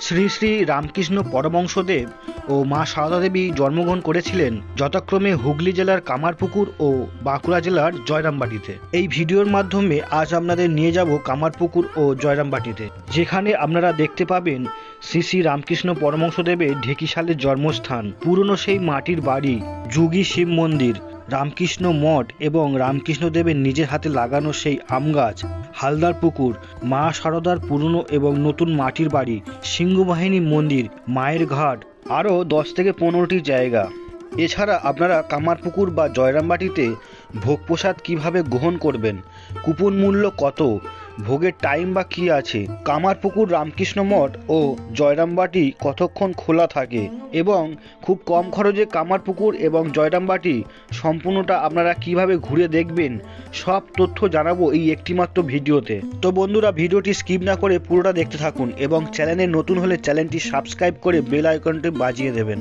শ্রী শ্রী রামকৃষ্ণ পরমংশদেব ও মা সারদা দেবী জন্মগ্রহণ করেছিলেন যথাক্রমে হুগলি জেলার কামারপুকুর ও বাঁকুড়া জেলার জয়রামবাটিতে। এই ভিডিওর মাধ্যমে আজ আপনাদের নিয়ে যাব কামারপুকুর ও জয়রামবাটিতে, যেখানে আপনারা দেখতে পাবেন শ্রী শ্রী রামকৃষ্ণ পরমংশদেবের ঢেকিশালের জন্মস্থান, পুরনো সেই মাটির বাড়ি, যুগী শিব মন্দির, রামকৃষ্ণ মঠ এবং রামকৃষ্ণদেবের নিজের হাতে লাগানো সেই আম গাছ, হালদার পুকুর, মা সারদার পুরনো এবং নতুন মাটির বাড়ি, সিংহবাহিনী মন্দির, মায়ের ঘাট আরও দশ থেকে পনেরোটি জায়গা। এছাড়া আপনারা কামারপুকুর বা জয়রামবাটিতে ভোগ প্রসাদ কীভাবে গ্রহণ করবেন? কুপন মূল্য কত? ভোগের টাইম বা কী আছে? কামারপুকুর রামকৃষ্ণ মঠ ও জয়রামবাটি কতক্ষণ খোলা থাকে? এবং খুব কম খরচে কামারপুকুর এবং জয়রামবাটি সম্পূর্ণটা আপনারা কীভাবে ঘুরে দেখবেন? সব তথ্য জানাব এই একটিমাত্র ভিডিওতে। তো বন্ধুরা, ভিডিওটি স্কিপ না করে পুরোটা দেখতে থাকুন এবং চ্যানেলে নতুন হলে চ্যানেলটি সাবস্ক্রাইব করে বেল আইকনটি বাজিয়ে দেবেন।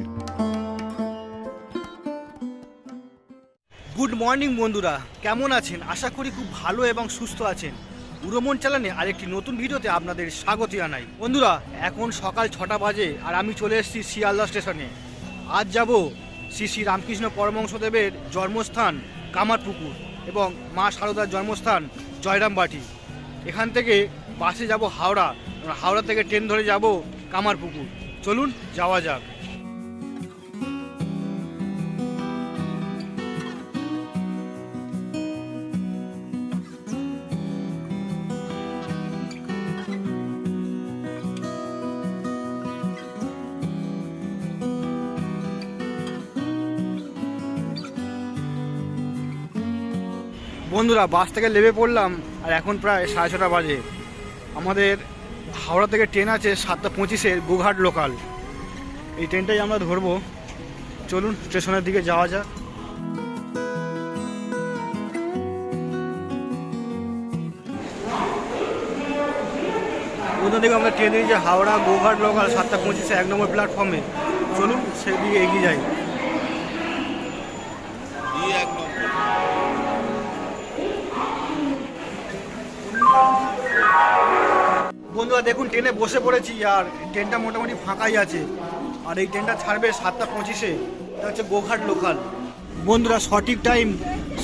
গুড মর্নিং বন্ধুরা। কেমন আছেন? আশা করি খুব ভালো এবং সুস্থ আছেন। উড়মন চ্যানেলে আরেকটি নতুন ভিডিওতে আপনাদের স্বাগত জানাই। বন্ধুরা, এখন সকাল ছটা বাজে আর আমি চলে এসেছি শিয়ালদা স্টেশনে। আজ যাব শ্রী শ্রী রামকৃষ্ণ পরমংশদেবের জন্মস্থান কামারপুকুর এবং মা সারদার জন্মস্থান জয়রামবাটি। এখান থেকে বাসে যাব হাওড়া হাওড়া থেকে ট্রেন ধরে যাব কামারপুকুর। চলুন, যাওয়া যাক। বন্ধুরা, বাস থেকে নেমে পড়লাম আর এখন প্রায় সাড়ে ছটা বাজে। আমাদের হাওড়া থেকে ট্রেন আছে সাতটা পঁচিশের গোঘাট লোকাল এই ট্রেনটাই আমরা ধরবো। চলুন, স্টেশনের দিকে যাওয়া যাক। থেকে আমরা ট্রেন দিয়েছি হাওড়া, গোঘাট লোকাল সাতটা পঁচিশে এক নম্বর প্ল্যাটফর্মে চলুন, সেদিকে এগিয়ে যাই। বন্ধুরা, দেখুন, ট্রেনে বসে পড়েছি আর ট্রেনটা মোটামুটি ফাঁকাই আছে। আর এই ট্রেনটা ছাড়বে সাতটা পঁচিশে। এটা হচ্ছে গোঘাট লোকাল বন্ধুরা, সঠিক টাইম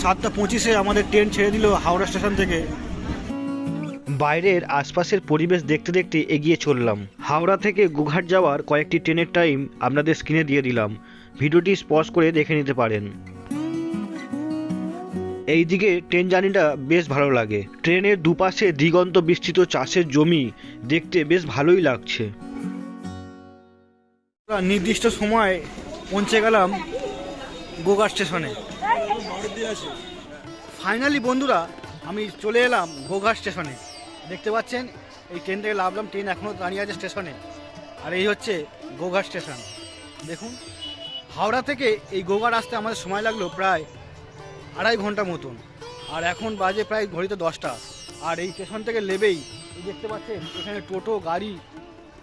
সাতটা পঁচিশে আমাদের ট্রেন ছেড়ে দিল হাওড়া স্টেশন থেকে। বাইরের আশপাশের পরিবেশ দেখতে দেখতে এগিয়ে চললাম। হাওড়া থেকে গোঘাট যাওয়ার কয়েকটি ট্রেনের টাইম আপনাদের স্ক্রিনে দিয়ে দিলাম। ভিডিওটি স্পজ করে দেখে নিতে পারেন। এইদিকে ট্রেন জার্নিটা বেশ ভালো লাগে। ট্রেনের দুপাশে দিগন্ত বিস্তৃত চাষের জমি দেখতে বেশ ভালোই লাগছে। নির্দিষ্ট সময় পৌঁছে গেলাম গোগা স্টেশনে। ফাইনালি বন্ধুরা, আমি চলে এলাম গোগা স্টেশনে। দেখতে পাচ্ছেন, এই ট্রেন থেকে লাভলাম ট্রেন এখনও দাঁড়িয়ে আছে স্টেশনে। আর এই হচ্ছে গোগা স্টেশন। দেখুন, হাওড়া থেকে এই গোঘাট আসতে আমাদের সময় লাগল প্রায় আড়াই ঘণ্টা মতন। আর এখন বাজে প্রায় ঘড়িতে দশটা। আর এই স্টেশন থেকে নেবেই। দেখতে পাচ্ছেন, এখানে টোটো, গাড়ি,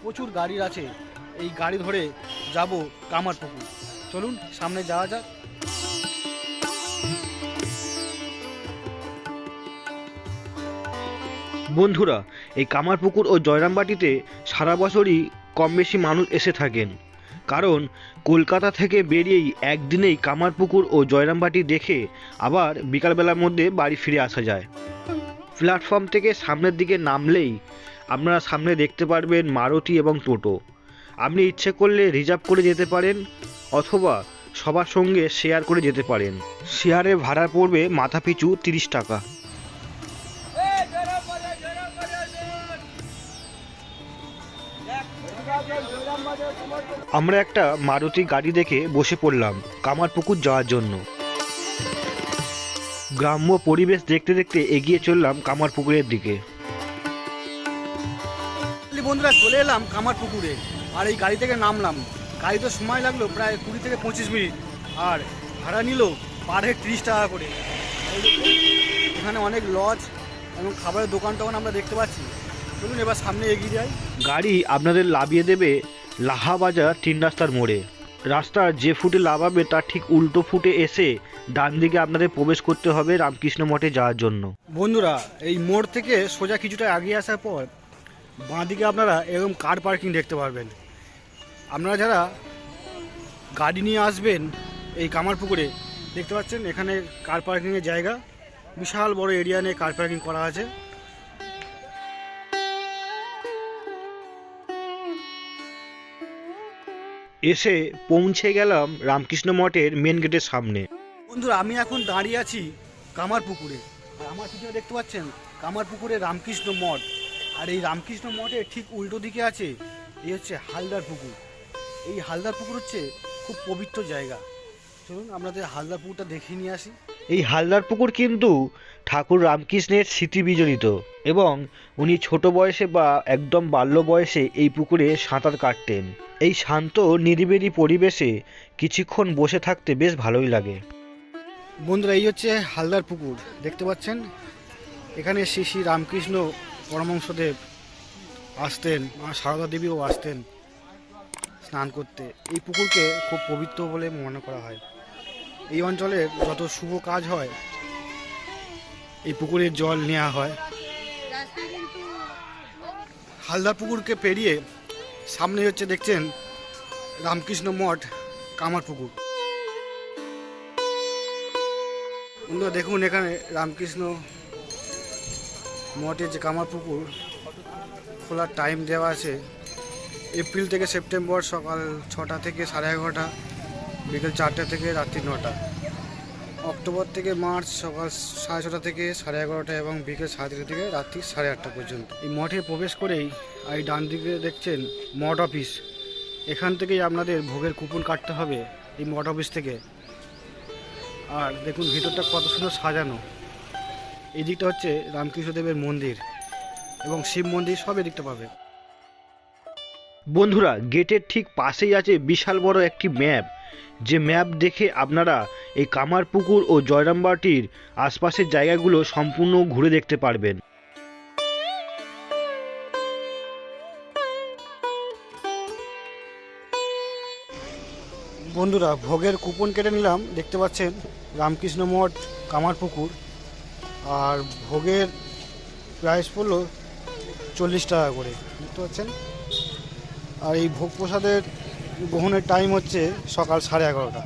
প্রচুর গাড়ি আছে। এই গাড়ি ধরে যাব কামারপুকুর। চলুন, সামনে যাওয়া যাক। বন্ধুরা, এই কামারপুকুর ও জয়রামবাটিতে সারা বছরই কম বেশি মানুষ এসে থাকেন। কারণ কলকাতা থেকে বেরিয়েই একদিনেই কামারপুকুর ও জয়রামবাটি দেখে আবার বিকালবেলার মধ্যে বাড়ি ফিরে আসা যায়। প্ল্যাটফর্ম থেকে সামনের দিকে নামলেই আপনারা সামনে দেখতে পারবেন মারুতি এবং টোটো। আপনি ইচ্ছে করলে রিজার্ভ করে যেতে পারেন অথবা সবার সঙ্গে শেয়ার করে যেতে পারেন। শেয়ারে ভাড়া পড়বে মাথাপিছু তিরিশ টাকা। আমরা একটা মারুতি গাড়ি দেখে বসে পড়লাম কামারপুকুর যাওয়ার জন্য। গ্রাম্য পরিবেশ দেখতে দেখতে এগিয়ে চললাম কামারপুকুরের দিকে। বন্ধুরা চলে এলাম কামারপুকুরে। আর এই গাড়ি থেকে নামলাম। গাড়িতে সময় লাগল প্রায় কুড়ি থেকে পঁচিশ মিনিট। আর ভাড়া নিল পার হেড তিরিশ টাকা করে। এখানে অনেক লজ এবং খাবারের দোকান টোকান আমরা দেখতে পাচ্ছি। চলুন এবার সামনে এগিয়ে যাই। গাড়ি আপনাদের লাভিয়ে দেবে লাহাবাজার তিন রাস্তার মোড়ে। রাস্তার যে ফুটে লাভাবে তার ঠিক উল্টো ফুটে এসে ডান দিকে আপনাদের প্রবেশ করতে হবে রামকৃষ্ণ মঠে যাওয়ার জন্য। বন্ধুরা, এই মোড় থেকে সোজা কিছুটা এগিয়ে আসার পর বাঁদিকে আপনারা এরকম কার পার্কিং দেখতে পারবেন। আপনারা যারা গাড়ি নিয়ে আসবেন এই কামারপুকুরে, দেখতে পাচ্ছেন এখানে কার পার্কিংয়ের জায়গা। বিশাল বড় এরিয়া নিয়ে কার পার্কিং করা আছে। এসে পৌঁছে গেলাম রামকৃষ্ণ মঠের মেন গেটের সামনে। বন্ধুরা, আমি এখন দাঁড়িয়ে আছি কামার পুকুরে আর আমার পিছনে দেখতে পাচ্ছেন কামার পুকুরে রামকৃষ্ণ মঠ। আর এই রামকৃষ্ণ মঠের ঠিক উল্টো দিকে আছে, এই হচ্ছে হালদার পুকুর। এই হালদার পুকুর হচ্ছে খুব পবিত্র জায়গা। চলুন আপনাদের হালদার পুকুরটা দেখে নিয়ে আসি। এই হালদার পুকুর কিন্তু ঠাকুর রামকৃষ্ণের স্মৃতি বিজড়িত এবং উনি ছোট বয়সে বা একদম বাল্য বয়সে এই পুকুরে সাঁতার কাটতেন। এই শান্ত, নিরিবিলি পরিবেশে কিছুক্ষণ বসে থাকতে বেশ ভালোই লাগে। বন্ধুরা, এই হচ্ছে হালদার পুকুর। দেখতে পাচ্ছেন? এখানে শ্রী শ্রী রামকৃষ্ণ পরমহংসদেব আসতেন, মা সারদা দেবীও আসতেন স্নান করতে। এই পুকুরকে খুব পবিত্র বলে মনে করা হয়। এই অঞ্চলের যত শুভ কাজ হয়, এই পুকুরের জল নেওয়া হয়। হালদার পুকুরকে পেরিয়ে সামনে হচ্ছে দেখছেন রামকৃষ্ণ মঠ, কামার পুকুর। দেখুন এখানে রামকৃষ্ণ মঠের যে কামার পুকুর, খোলার টাইম দেওয়া আছে। এপ্রিল থেকে সেপ্টেম্বর সকাল ছটা থেকে সাড়ে এগারোটা। বিকেল চারটে থেকে রাত্রি নটা। অক্টোবর থেকে মার্চ সকাল সাড়ে ছটা থেকে সাড়ে এগারোটা এবং বিকেল সাড়ে তিনটা থেকে রাত্রি সাড়ে আটটা পর্যন্ত। এই মঠে প্রবেশ করেই এই ডান দিকে দেখছেন মঠ অফিস। এখান থেকেই আপনাদের ভোগের কুপন কাটতে হবে এই মঠ অফিস থেকে। আর দেখুন ভিতরটা কত সুন্দর সাজানো। এই দিকটা হচ্ছে রামকৃষ্ণদেবের মন্দির এবং শিব মন্দির সব এদিকটা পাবে। বন্ধুরা, গেটের ঠিক পাশেই আছে বিশাল বড় একটি ম্যাপ। যে ম্যাপ দেখে আপনারা এই কামারপুকুর ও জয়রামবাটির আশপাশের জায়গাগুলো সম্পূর্ণ ঘুরে দেখতে পারবেন। বন্ধুরা, ভোগের কুপন কেটে নিলাম। দেখতে পাচ্ছেন, রামকৃষ্ণ মঠ কামারপুকুর আর ভোগের প্রাইস পড়ল চল্লিশ টাকা করে। বুঝতে পারছেন আর এই ভোগ প্রসাদের গ্রহণের টাইম হচ্ছে সকাল সাড়ে এগারোটা।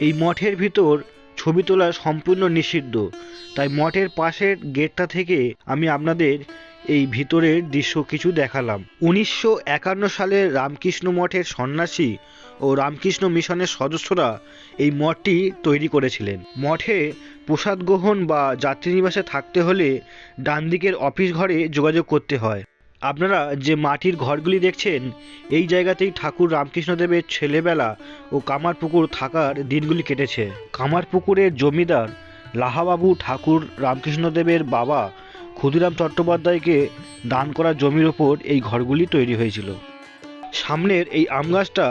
এই মঠের ভিতর ছবি তোলা সম্পূর্ণ নিষিদ্ধ। তাই মঠের পাশের গেটটা থেকে আমি আপনাদের এই ভিতরের দৃশ্য কিছু দেখালাম। উনিশশো একান্ন সালে রামকৃষ্ণ মঠের সন্ন্যাসী ও রামকৃষ্ণ মিশনের সদস্যরা এই মঠটি তৈরি করেছিলেন। মঠে প্রসাদ গ্রহণ বা যাত্রীনিবাসে থাকতে হলে ডান দিকের অফিস ঘরে যোগাযোগ করতে হয়। আপনারা যে মাটির ঘরগুলি দেখছেন, এই জায়গাতেই ঠাকুর রামকৃষ্ণদেবের ছেলেবেলা ও কামারপুকুর থাকার দিনগুলি কেটেছে। কামারপুকুরের জমিদার লাহাবাবু ঠাকুর রামকৃষ্ণদেবের বাবা ক্ষুদিরাম চট্টোপাধ্যায়কে দান করা জমির ওপর এই ঘরগুলি তৈরি হয়েছিল। সামনের এই আম গাছটা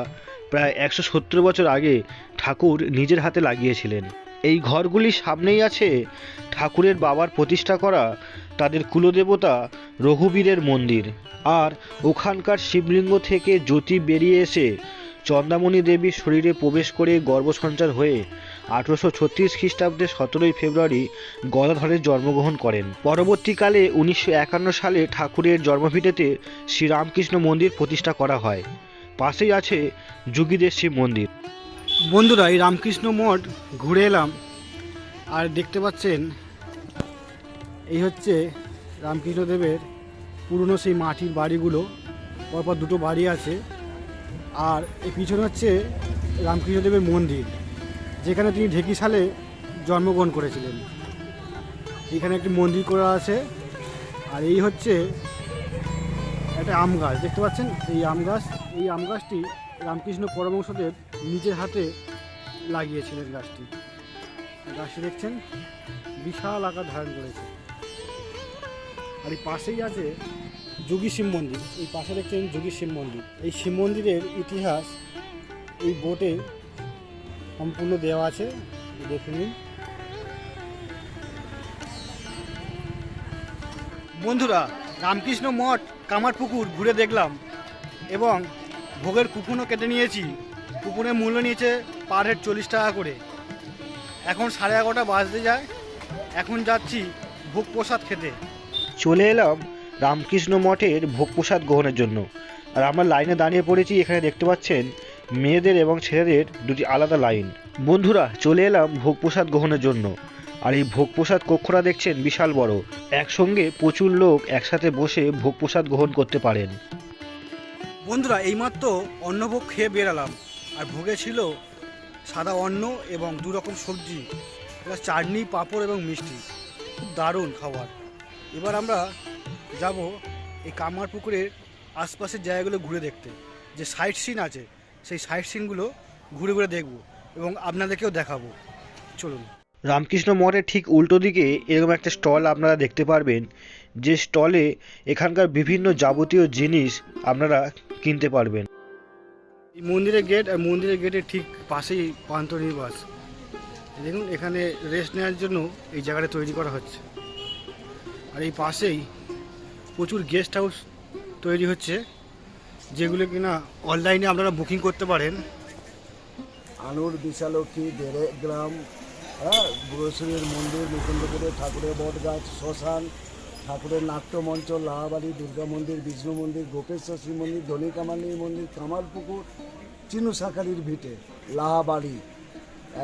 প্রায় একশো সত্তর বছর আগে ঠাকুর নিজের হাতে লাগিয়েছিলেন। এই ঘরগুলির সামনেই আছে। ঠাকুরের বাবার প্রতিষ্ঠা করা তাদের কুলদেবতা রঘুবীরের মন্দির। আর ওখানকার শিবলিঙ্গ থেকে জ্যোতি বেরিয়ে এসে চন্দামণি দেবীর শরীরে প্রবেশ করে গর্ভসঞ্চার হয়ে আঠেরোশো ছত্রিশ খ্রিস্টাব্দে সতেরোই ফেব্রুয়ারি গদাধরের জন্মগ্রহণ করেন। পরবর্তীকালে উনিশশো একান্ন সালে ঠাকুরের জন্মভিটেতে শ্রীরামকৃষ্ণ মন্দির প্রতিষ্ঠা করা হয়। পাশেই আছে যুগীদের শিব মন্দির। বন্ধুরা, এই রামকৃষ্ণ মঠ ঘুরে এলাম আর দেখতে পাচ্ছেন, এই হচ্ছে রামকৃষ্ণদেবের পুরনো সেই মাটির বাড়িগুলো। পরপর দুটো বাড়ি আছে। আর এই পিছনে হচ্ছে রামকৃষ্ণদেবের মন্দির, যেখানে তিনি ঢেকিশালে জন্মগ্রহণ করেছিলেন। এখানে একটি মন্দির করা আছে। আর এই হচ্ছে একটা আম গাছ। দেখতে পাচ্ছেন? এই আম গাছ, এই আম গাছটি রামকৃষ্ণ পরমহংসদেব নিজের হাতে লাগিয়েছিলেন গাছটি। গাছটি দেখছেন, বিশাল আকার ধারণ করেছে। আর এই পাশেই আছে যোগী শিব মন্দির। এই পাশে দেখছেন যোগী শিব মন্দির। এই শিব মন্দিরের ইতিহাস এই বোটে সম্পূর্ণ দেওয়া আছে। দেখে নিন। বন্ধুরা, রামকৃষ্ণ মঠ, কামারপুকুর ঘুরে দেখলাম এবং ভোগের কুপনও কেটে নিয়েছি। কুপনের মূল্য নিয়েছে পার হেড চল্লিশ টাকা করে। এখন সাড়ে এগারোটা বাজতে যায়। এখন যাচ্ছি ভোগ প্রসাদ খেতে। চলে এলাম রামকৃষ্ণ মঠের ভোগ প্রসাদ গ্রহণের জন্য। আর আমরা লাইনে দাঁড়িয়ে পড়েছি, এখানে দেখতে পাচ্ছেন মেয়েদের এবং ছেলেদের দুটি আলাদা লাইন। বন্ধুরা, চলে এলাম ভোগ প্রসাদ গ্রহণের জন্য। আর এই ভোগ প্রসাদ কক্ষরা দেখছেন বিশাল বড়। একসঙ্গে প্রচুর লোক একসাথে বসে ভোগ প্রসাদ গ্রহণ করতে পারেন। বন্ধুরা, এইমাত্র অন্নভোগ খেয়ে বেরালাম। আর ভোগে ছিল সাদা অন্ন এবং দু রকম সবজি চাটনি, পাঁপড় এবং মিষ্টি। খুব দারুণ খাবার। এবার আমরা যাব এই কামার পুকুরের আশপাশের জায়গাগুলো ঘুরে দেখতে। যে সাইট সিন আছে, সেই সাইট সিনগুলো ঘুরে ঘুরে দেখব এবং আপনাদেরকেও দেখাবো। চলুন। রামকৃষ্ণ মঠের ঠিক উল্টো দিকে এরকম একটা স্টল আপনারা দেখতে পারবেন। যে স্টলে এখানকার বিভিন্ন যাবতীয় জিনিস আপনারা কিনতে পারবেন। এই মন্দিরের গেট আর মন্দিরের গেটের ঠিক পাশেই পান্তনিবাস দেখুন এখানে রেস্ট নেওয়ার জন্য এই জায়গাটা তৈরি করা হচ্ছে। আর এই পাশেই প্রচুর গেস্ট হাউস তৈরি হচ্ছে যেগুলো কিনা অনলাইনে আপনারা বুকিং করতে পারেন। আনুর বিশালক্ষী দেড়ে গ্রাম হ্যাঁ গ্রোসরির মন্দির মুকুন্দপুরে ঠাকুরের বট গাছ শ্মশান ঠাকুরের নাট্যমঞ্চ লাহাবাড়ি দুর্গা মন্দির বিষ্ণু মন্দির গোপেশ্বর শ্রী মন্দির দলিকামান্ডি মন্দির কামারপুকুর চিনু শাকারির ভিটে লাহাবাড়ি।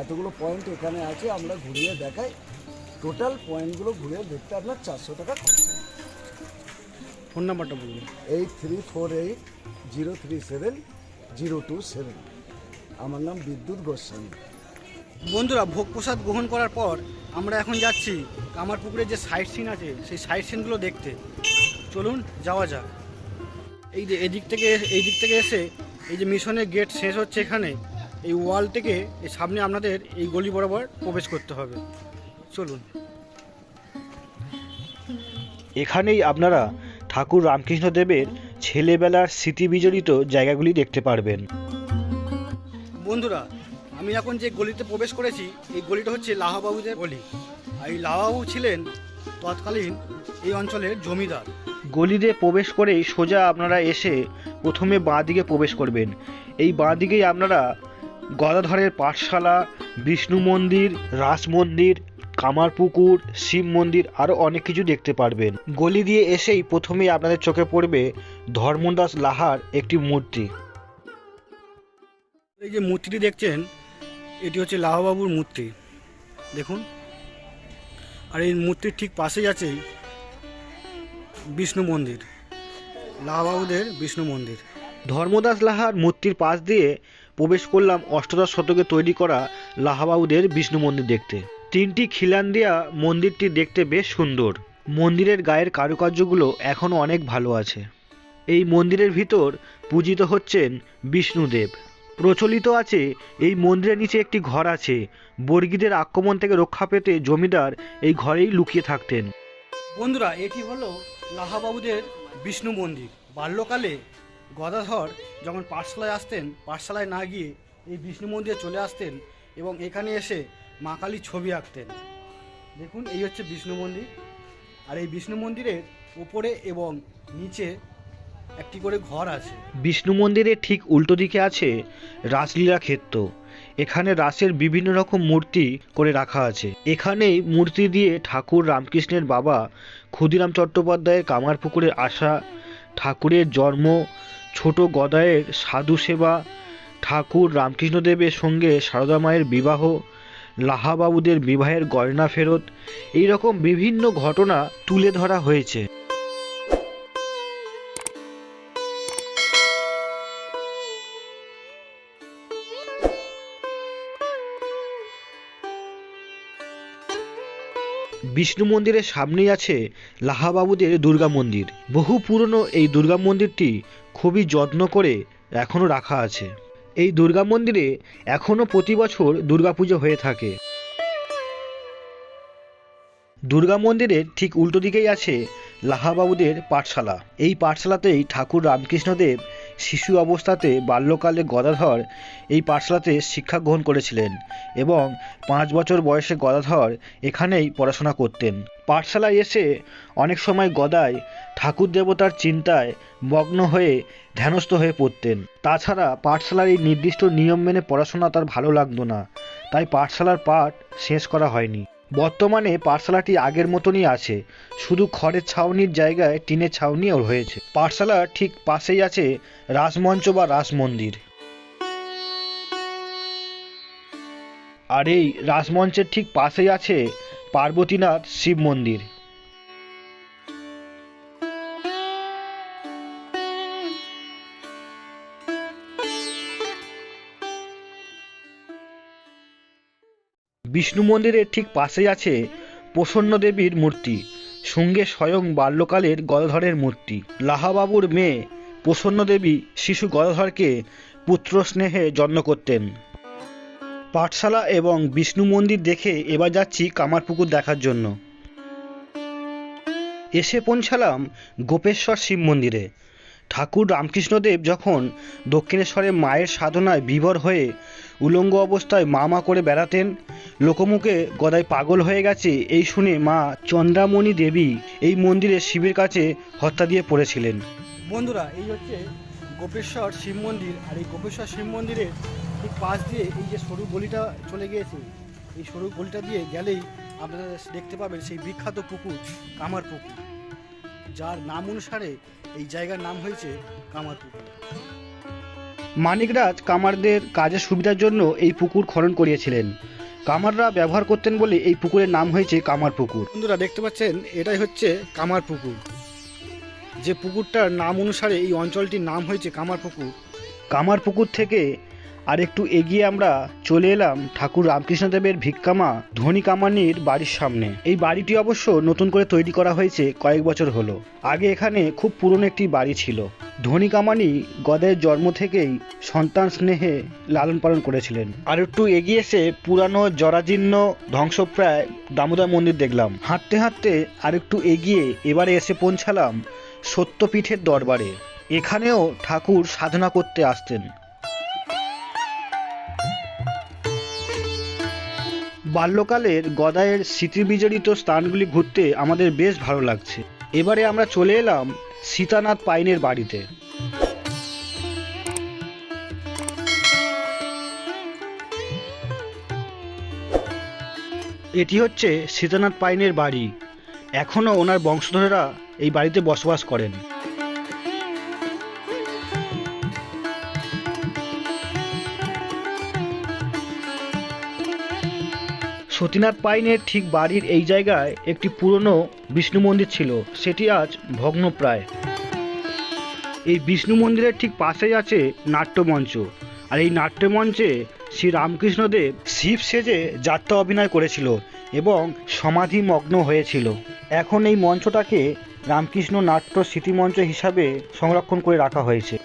এতগুলো পয়েন্ট এখানে আছে আমরা ঘুরিয়ে দেখাই। টোটাল পয়েন্টগুলো ঘুরিয়ে দেখতে আপনার চারশো টাকা খরচা ফোন নাম্বারটা বলুন। Eight three four eight zero three seven zero two seven আমার নাম বিদ্যুৎ গোস্বামী। বন্ধুরা ভোগ প্রসাদ গ্রহণ করার পর আমরা এখন যাচ্ছি কামার পুকুরের যে সাইট সিন আছে সেই সাইট সিনগুলো দেখতে। চলুন যাওয়া যাক। এই যে এদিক থেকে এই দিক থেকে এসে এই যে মিশনের গেট শেষ হচ্ছে এখানে এই ওয়াল থেকে এই সামনে আপনাদের এই গলি বরাবর প্রবেশ করতে হবে। চলুন। এখানেই আপনারা ঠাকুর রামকৃষ্ণদেবের ছেলেবেলার স্মৃতি বিজড়িত জায়গাগুলি দেখতে পারবেন। বন্ধুরা আমি এখন যে গলিতে প্রবেশ করেছি এই গলিটা হচ্ছে লাহাবাবুদের গলি। আর এই লাহাবাবু ছিলেন তৎকালীন এই অঞ্চলের জমিদার। গলিতে প্রবেশ করেই সোজা আপনারা এসে প্রথমে বাঁ দিকে প্রবেশ করবেন। এই বাঁ দিকেই আপনারা গদাধরের পাঠশালা বিষ্ণু মন্দির রাস মন্দির কামারপুকুর শিব মন্দির আরও অনেক কিছু দেখতে পারবেন। গলি দিয়ে এসেই প্রথমেই আপনাদের চোখে পড়বে ধর্মদাস লাহার একটি মূর্তি। এই যে মূর্তিটি দেখছেন এটি হচ্ছে লাহাবাবুর মূর্তি। দেখুন। আর এই মূর্তির ঠিক পাশেই আছে বিষ্ণু মন্দির। লাহাবাবুদের বিষ্ণু মন্দির। ধর্মদাস লাহার মূর্তির পাশ দিয়ে প্রবেশ করলাম অষ্টদশ শতকে তৈরি করা লাহাবাবুদের বিষ্ণু মন্দির দেখতে। তিনটি খিলান দেওয়া মন্দিরটি দেখতে বেশ সুন্দর। মন্দিরের গায়ের কারুকার্যগুলো এখনও অনেক ভালো আছে। এই মন্দিরের ভিতর পূজিত হচ্ছেন বিষ্ণুদেব। প্রচলিত আছে। এই মন্দিরের নিচে একটি ঘর আছে। বর্গীদের আক্রমণ থেকে রক্ষা পেতে জমিদার এই ঘরেই লুকিয়ে থাকতেন। বন্ধুরা, এটি হলো লাহাবাবুদের বিষ্ণু মন্দির। বাল্যকালে গদাধর যখন পাঠশালায় আসতেন, পাঠশালায় না গিয়ে এই বিষ্ণু মন্দিরে চলে আসতেন এবং এখানে এসে মা কালীর ছবি আঁকতেন। দেখুন, এই হচ্ছে বিষ্ণু মন্দির। আর এই বিষ্ণু মন্দিরের উপরে এবং নিচে একটি করে ঘর আছে। বিষ্ণু মন্দিরের ঠিক উল্টো দিকে আছে রাসলীলা ক্ষেত্র। এখানে রাসের বিভিন্ন রকম মূর্তি করে রাখা আছে। এখানেই মূর্তি দিয়ে ঠাকুর রামকৃষ্ণের বাবা ক্ষুদিরাম চট্টোপাধ্যায়ের কামারপুকুরের আসা ঠাকুরের জন্ম, ছোট গদায়ের সাধু সেবা, ঠাকুর রামকৃষ্ণদেবের সঙ্গে সারদা মায়ের বিবাহ, লাহাবাবুদের বিবাহের গয়না ফেরত এই রকম বিভিন্ন ঘটনা তুলে ধরা হয়েছে। বিষ্ণু মন্দিরের সামনেই আছে লাহাবাবুদের দুর্গা মন্দির। বহু পুরনো এই দুর্গা মন্দিরটি খুবই যত্ন করে এখনও রাখা আছে। এই দুর্গা মন্দিরে এখনও প্রতি বছর দুর্গাপুজো হয়ে থাকে। দুর্গা মন্দিরের ঠিক উল্টো দিকেই আছে লাহাবাবুদের পাঠশালা। এই পাঠশালাতেই ঠাকুর রামকৃষ্ণদেব শিশু অবস্থাতে বাল্যকালে গদাধর এই পাঠশালাতে শিক্ষা গ্রহণ করেছিলেন এবং পাঁচ বছর বয়সে গদাধর এখানেই পড়াশোনা করতেন। পাঠশালায় এসে অনেক সময় গদায় ঠাকুর দেবতার চিন্তায় মগ্ন হয়ে ধ্যানস্থ হয়ে পড়তেন। তাছাড়া পাঠশালার এই নির্দিষ্ট নিয়ম মেনে পড়াশোনা তার ভালো লাগতো না, তাই পাঠশালার পাঠ শেষ করা হয়নি। বর্তমানে পাঠশালাটি আগের মতনই আছে। শুধু খড়ের ছাউনির জায়গায় টিনের ছাউনিও হয়েছে পাঠশালার ঠিক পাশেই আছে রাসমঞ্চ বা রাসমন্দির। আর এই রাসমঞ্চের ঠিক পাশেই আছে পার্বতীনাথ শিব মন্দির। বিষ্ণু মন্দিরের ঠিক পাশেই আছে প্রসন্ন দেবীর মূর্তি। সঙ্গে স্বয়ং বাল্যকালের গদাধরের মূর্তি। লাহাবাবুর মেয়ে প্রসন্ন দেবী শিশু গদাধরকে পুত্র স্নেহে যত্ন করতেন। পাঠশালা এবং বিষ্ণু মন্দির দেখে এবার যাচ্ছি কামারপুকুর দেখার জন্য। এসে পৌঁছালাম গোপেশ্বর শিব মন্দিরে। ঠাকুর রামকৃষ্ণদেব যখন দক্ষিণেশ্বরে মায়ের সাধনায় বিভোর হয়ে উলঙ্গ অবস্থায় মা মা করে বেড়াতেন। লোকমুখে গদায় পাগল হয়ে গেছে এই শুনে মা চন্দ্রামণি দেবী এই মন্দিরে শিবের কাছে হত্যা দিয়ে পড়েছিলেন। বন্ধুরা, এই হচ্ছে গোপেশ্বর শিব মন্দির আর এই গোপেশ্বর শিব মন্দিরের ঠিক পাশ দিয়ে এই যে সরু গলিটা চলে গিয়েছে, এই সরু গলিটা দিয়ে গেলেই আপনারা দেখতে পাবেন সেই বিখ্যাত পুকুর, কামার পুকুর। যার নাম অনুসারে এই জায়গার নাম হয়েছে কামার পুকুর। মানিকরাজ কামারদের কাজের সুবিধার জন্য এই পুকুর খনন করিয়েছিলেন। কামাররা ব্যবহার করতেন বলে এই পুকুরের নাম হয়েছে কামার পুকুর। বন্ধুরা দেখতে পাচ্ছেন এটাই হচ্ছে কামার পুকুর। যে পুকুরটার নাম অনুসারে এই অঞ্চলটির নাম হয়েছে কামার পুকুর। কামার পুকুর থেকে আর একটু এগিয়ে আমরা চলে এলাম ঠাকুর রামকৃষ্ণদেবের ভিক্ষামা ধনী কামানির বাড়ির সামনে। এই বাড়িটি অবশ্য নতুন করে তৈরি করা হয়েছে কয়েক বছর হলো। আগে এখানে খুব পুরনো একটি বাড়ি ছিল। ধনী কামানি গদের জন্ম থেকেই সন্তান স্নেহে লালন পালন করেছিলেন। আর একটু এগিয়ে এসে পুরানো জরাজীর্ণ ধ্বংসপ্রায় দামোদর মন্দির দেখলাম। হাঁটতে হাঁটতে আর একটু এগিয়ে এবারে এসে পৌঁছালাম সত্যপীঠের দরবারে। এখানেও ঠাকুর সাধনা করতে আসতেন। বাল্যকালের গদায়ের স্মৃতিবিজড়িত স্থানগুলি ঘুরতে আমাদের বেশ ভালো লাগছে। এবারে আমরা চলে এলাম সীতানাথ পাইনের বাড়িতে। এটি হচ্ছে সীতানাথ পাইনের বাড়ি। এখনও ওনার বংশধরেরা এই বাড়িতে বসবাস করেন। সতীনাথ পাইনের ঠিক বাড়ির এই জায়গায় একটি পুরনো বিষ্ণু মন্দির ছিল। সেটি আজ ভগ্নপ্রায়। এই বিষ্ণু মন্দিরের ঠিক পাশেই আছে নাট্যমঞ্চ। আর এই নাট্যমঞ্চে শ্রী রামকৃষ্ণদেব শিব সেজে যাত্রা অভিনয় করেছিল এবং সমাধিমগ্ন হয়েছিল। এখন এই মঞ্চটাকে রামকৃষ্ণ নাট্য স্মৃতিমঞ্চ হিসাবে সংরক্ষণ করে রাখা হয়েছে।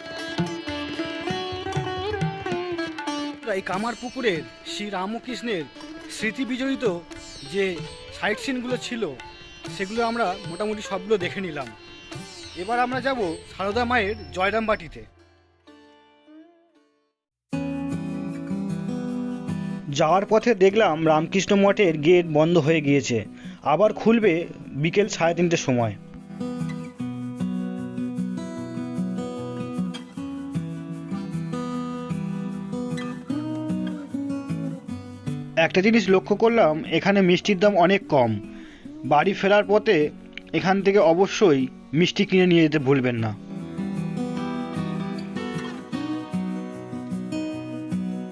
এই কামার পুকুরের শ্রী রামকৃষ্ণের স্মৃতি বিজড়িত যে সাইট সিনগুলো ছিল, সেগুলো আমরা মোটামুটি সবগুলো দেখে নিলাম। এবার আমরা যাব সারদা মায়ের জয়রামবাটিতে। যাওয়ার পথে দেখলাম রামকৃষ্ণ মঠের গেট বন্ধ হয়ে গিয়েছে। আবার খুলবে বিকেল সাড়ে তিনটের সময়। একটা জিনিস লক্ষ্য করলাম, এখানে মিষ্টির দাম অনেক কম। বাড়ি ফেরার পথে এখান থেকে অবশ্যই মিষ্টি কিনে নিয়ে যেতে ভুলবেন না।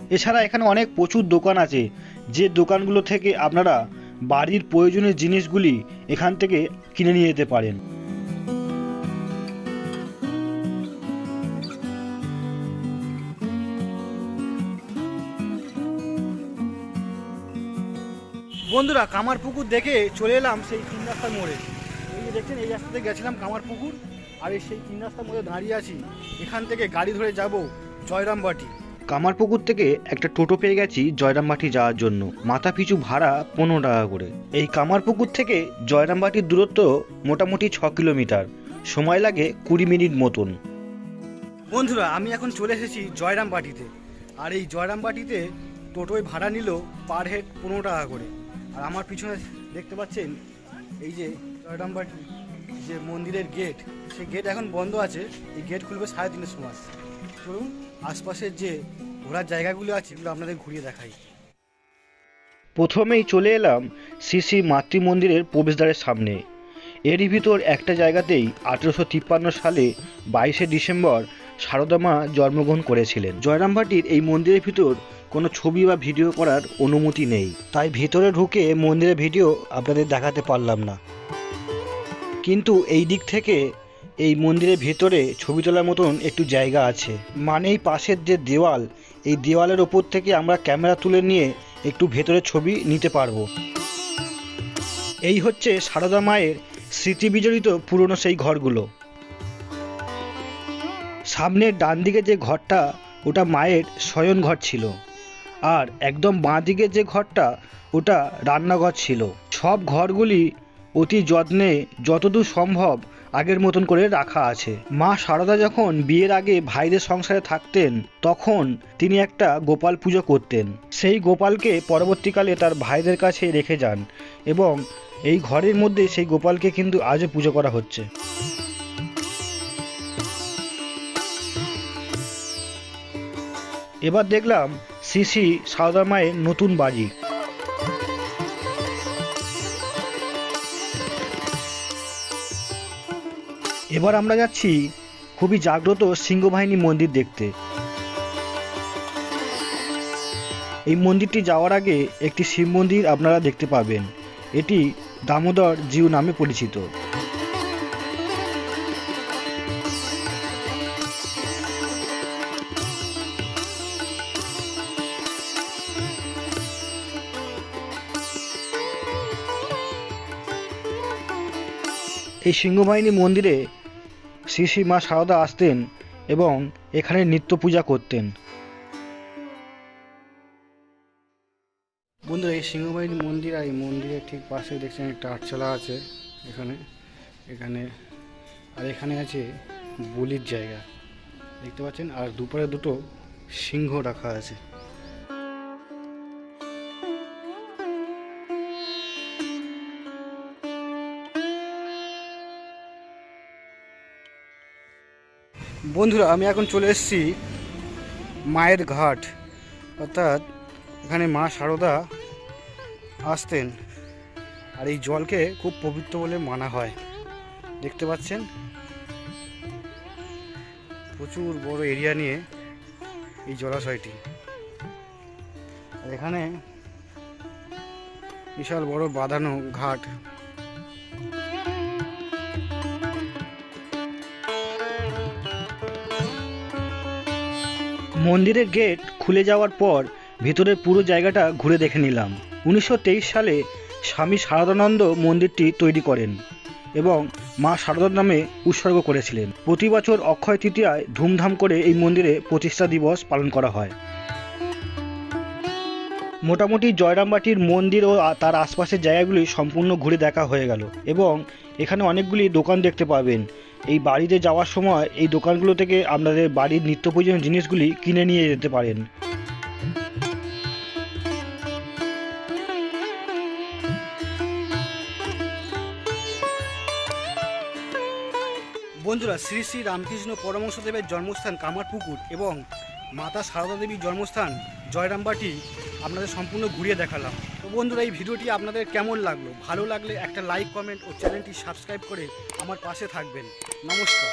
এছাড়া এখানে অনেক প্রচুর দোকান আছে। যে দোকানগুলো থেকে আপনারা বাড়ির প্রয়োজনীয় জিনিসগুলি এখান থেকে কিনে নিয়ে যেতে পারেন। বন্ধুরা কামার পুকুর দেখে চলে এলাম সেই তিন রাস্তার মোড়ে। এই যে দেখছেন এই রাস্তাতে গেছিলাম কামার পুকুর আর এই সেই তিন রাস্তার মোড়ে দাঁড়িয়ে আছি। এখান থেকে গাড়ি ধরে যাব জয়রামবাটি। কামারপুকুর থেকে একটা টোটো পেয়ে গেছি জয়রামবাটি যাওয়ার জন্য। মাথা পিছু ভাড়া পনেরো টাকা করে। এই কামারপুকুর থেকে জয়রামবাটির দূরত্ব মোটামুটি ছ কিলোমিটার। সময় লাগে কুড়ি মিনিট মতন। বন্ধুরা আমি এখন চলে এসেছি জয়রামবাটিতে। আর এই জয়রামবাটিতে টোটোয় ভাড়া নিল পার হেড পনেরো টাকা করে। আর আমার পিছনে দেখতে পাচ্ছেন এই যে জয়রামবাটি যে মন্দিরের গেট সেই গেট এখন বন্ধ আছে। এই গেট খুলবে সাড়ে তিনটের সময়। চলুন, আশপাশের যে ঘোরার জায়গাগুলো আছে, এগুলো আপনাদের ঘুরিয়ে দেখাই। প্রথমেই চলে এলাম শ্রী শ্রী মাতৃ মন্দিরের প্রবেশদ্বারের সামনে। এরই ভিতর একটা জায়গাতেই আঠেরোশো তিপ্পান্ন সালে বাইশে ডিসেম্বর সারদা মা জন্মগ্রহণ করেছিলেন। জয়রামবাটির এই মন্দিরের ভিতর কোনো ছবি বা ভিডিও করার অনুমতি নেই। তাই ভেতরে ঢুকে মন্দিরের ভিডিও আপনাদের দেখাতে পারলাম না। কিন্তু এই দিক থেকে এই মন্দিরের ভেতরে ছবি তোলার মতন একটু জায়গা আছে। মানে এই পাশের যে দেওয়াল, এই দেওয়ালের ওপর থেকে আমরা ক্যামেরা তুলে নিয়ে একটু ভেতরে ছবি নিতে পারব। এই হচ্ছে সারদা মায়ের স্মৃতি বিজড়িত পুরনো সেই ঘরগুলো। সামনের ডান দিকে যে ঘরটা, ওটা মায়ের শয়ন ঘর ছিল। আর একদম বাঁ দিকে যে ঘরটা, ওটা রান্নাঘর ছিল। সব ঘরগুলি অতি যত্নে যতদূর সম্ভব আগের মতন করে রাখা আছে। মা সারদা যখন বিয়ের আগে ভাইদের সংসারে থাকতেন, তখন তিনি একটা গোপাল পুজো করতেন। সেই গোপালকে পরবর্তীকালে তার ভাইদের কাছে রেখে যান এবং এই ঘরের মধ্যে সেই গোপালকে কিন্তু আজও পুজো করা হচ্ছে। এবার দেখলাম শ্রী শ্রী সারদা মায়ের নতুন বাজি। এবার আমরা যাচ্ছি খুবই জাগ্রত সিংহবাহিনী মন্দির দেখতে। এই মন্দিরটি যাওয়ার আগে একটি শিব মন্দির আপনারা দেখতে পাবেন। এটি দামোদর জিউ নামে পরিচিত। এই সিংহবাহিনী মন্দিরে শ্রী শ্রী মা সারদা আসতেন এবং এখানে নিত্য পূজা করতেন। বন্ধুরা, এই সিংহবাহিনী মন্দির আর এই মন্দিরের ঠিক পাশে দেখছেন একটা আটচালা আছে এখানে। এখানে আর এখানে আছে বলির জায়গা। দেখতে পাচ্ছেন? আর দুপারে দুটো সিংহ রাখা আছে। বন্ধুরা, আমি এখন চলে এসেছি মায়ের ঘাট। অর্থাৎ এখানে মা সারদা আসতেন। আর এই জলকে খুব পবিত্র বলে মানা হয়। দেখতে পাচ্ছেন? প্রচুর বড় এরিয়া নিয়ে এই জলাশয়টি। এখানে বিশাল বড় বাঁধানো ঘাট। মন্দিরের গেট খুলে যাওয়ার পর ভেতরের পুরো জায়গাটা ঘুরে দেখে নিলাম। উনিশশো তেইশ সালে স্বামী শারদানন্দ মন্দিরটি তৈরি করেন এবং মা শারদার নামে উৎসর্গ করেছিলেন। প্রতি বছর অক্ষয় তৃতীয়ায় ধুমধাম করে এই মন্দিরে প্রতিষ্ঠা দিবস পালন করা হয়। মোটামুটি জয়রামবাটির মন্দির ও তার আশপাশের জায়গাগুলি সম্পূর্ণ ঘুরে দেখা হয়ে গেল এবং এখানে অনেকগুলি দোকান দেখতে পাবেন। এই বাড়িতে যাওয়ার সময় এই দোকানগুলো থেকে আপনাদের বাড়ির নিত্য প্রয়োজনীয় জিনিসগুলি কিনে নিয়ে যেতে পারেন। বন্ধুরা, শ্রী শ্রী রামকৃষ্ণ পরমহংসদেবের জন্মস্থান কামারপুকুর এবং মাতা সারদা দেবীর জন্মস্থান জয়রামবাটি আপনাদের সম্পূর্ণ ঘুরিয়ে দেখালাম। তো বন্ধুরা, এই ভিডিওটি আপনাদের কেমন লাগল? ভালো লাগলে একটা লাইক কমেন্ট ও চ্যানেলটি সাবস্ক্রাইব করে আমার পাশে থাকবেন। নমস্কার।